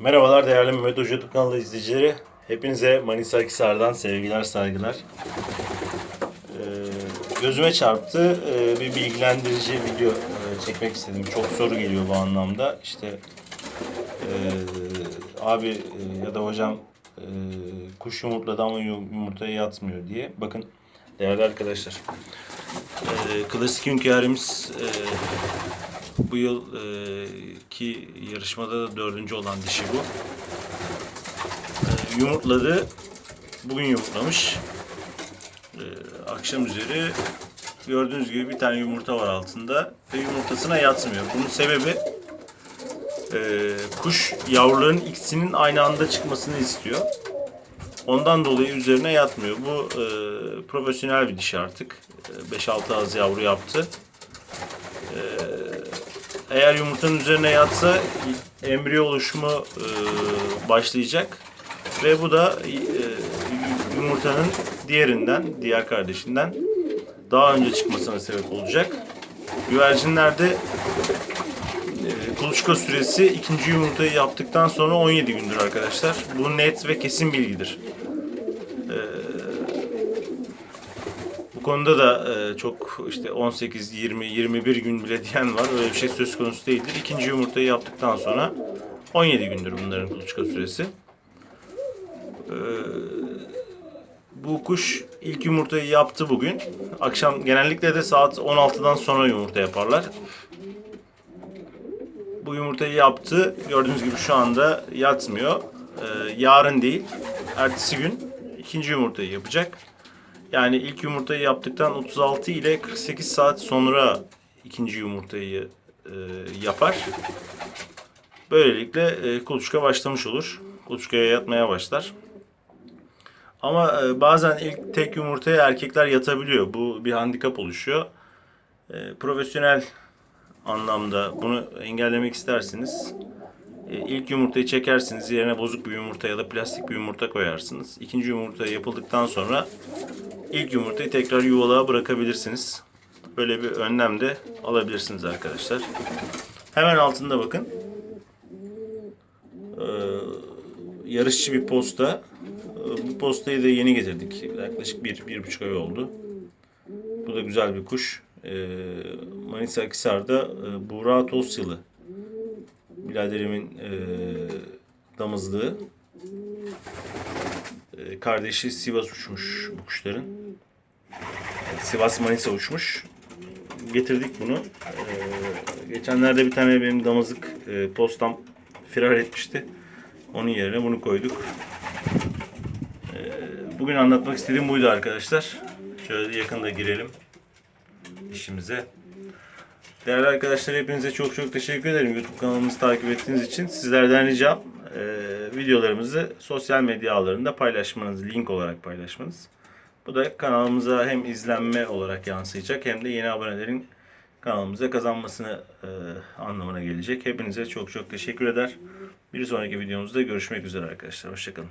Merhabalar değerli Mehmet Hoca YouTube kanalı izleyicileri. Hepinize Manisa Akhisar'dan sevgiler, saygılar. Ee, gözüme çarptı. Ee, bir bilgilendirici video e, çekmek istedim. Çok soru geliyor bu anlamda. İşte e, abi e, ya da hocam e, kuş yumurtladı ama yum- yumurtaya yatmıyor diye. Bakın değerli arkadaşlar. E, klasik hünkârımız e, bu yıl e, ki yarışmada da dördüncü olan dişi bu. E, yumurtladı. Bugün yumurtlamış. E, akşam üzeri gördüğünüz gibi bir tane yumurta var altında ve yumurtasına yatmıyor. Bunun sebebi e, kuş yavruların ikisinin aynı anda çıkmasını istiyor. Ondan dolayı üzerine yatmıyor. Bu e, profesyonel bir dişi artık. E, 5-6 az yavru yaptı. Eğer yumurtanın üzerine yatsa embriyo oluşumu e, başlayacak ve bu da e, yumurtanın diğerinden, diğer kardeşinden daha önce çıkmasına sebep olacak. Güvercinlerde e, kuluçka süresi ikinci yumurtayı yaptıktan sonra 17 gündür arkadaşlar. Bu net ve kesin bilgidir. Bu konuda da e, çok işte 18, 20, 21 gün bile diyen var. Öyle bir şey söz konusu değildir. İkinci yumurtayı yaptıktan sonra 17 gündür bunların kuluçka süresi. E, bu kuş ilk yumurtayı yaptı bugün. Akşam genellikle de saat 16'dan sonra yumurta yaparlar. Bu yumurtayı yaptı. Gördüğünüz gibi şu anda yatmıyor. E, yarın değil, ertesi gün ikinci yumurtayı yapacak. Yani ilk yumurtayı yaptıktan 36 ile 48 saat sonra ikinci yumurtayı e, yapar. Böylelikle e, kuluçka başlamış olur. Kuluçkaya yatmaya başlar. Ama e, bazen ilk tek yumurtaya erkekler yatabiliyor. Bu bir handikap oluşuyor. E, profesyonel anlamda bunu engellemek isterseniz e, ilk yumurtayı çekersiniz. Yerine bozuk bir yumurta ya da plastik bir yumurta koyarsınız. İkinci yumurta yapıldıktan sonra ilk yumurtayı tekrar yuvalığa bırakabilirsiniz. Böyle bir önlem de alabilirsiniz arkadaşlar. Hemen altında bakın. Ee, yarışçı bir posta. Ee, Bu postayı da yeni getirdik. Yaklaşık bir, bir buçuk ay oldu. Bu da güzel bir kuş. Ee, Manisa Akhisar'da e, Buğra Tosyalı. Biraderimin e, damızlığı. E, kardeşi Sivas uçmuş bu kuşların. Sivas Manisa uçmuş. Getirdik bunu. E, geçenlerde bir tane benim damızlık e, postam firar etmişti. Onun yerine bunu koyduk. E, bugün anlatmak istediğim buydu arkadaşlar. Şöyle yakında girelim işimize. Değerli arkadaşlar hepinize çok çok teşekkür ederim YouTube kanalımızı takip ettiğiniz için. Sizlerden ricam e, videolarımızı sosyal medya ağlarında paylaşmanız, link olarak paylaşmanız. Bu da kanalımıza hem izlenme olarak yansıyacak hem de yeni abonelerin kanalımıza kazanmasını e, anlamına gelecek. Hepinize çok çok teşekkür eder. Bir sonraki videomuzda görüşmek üzere arkadaşlar. Hoşçakalın.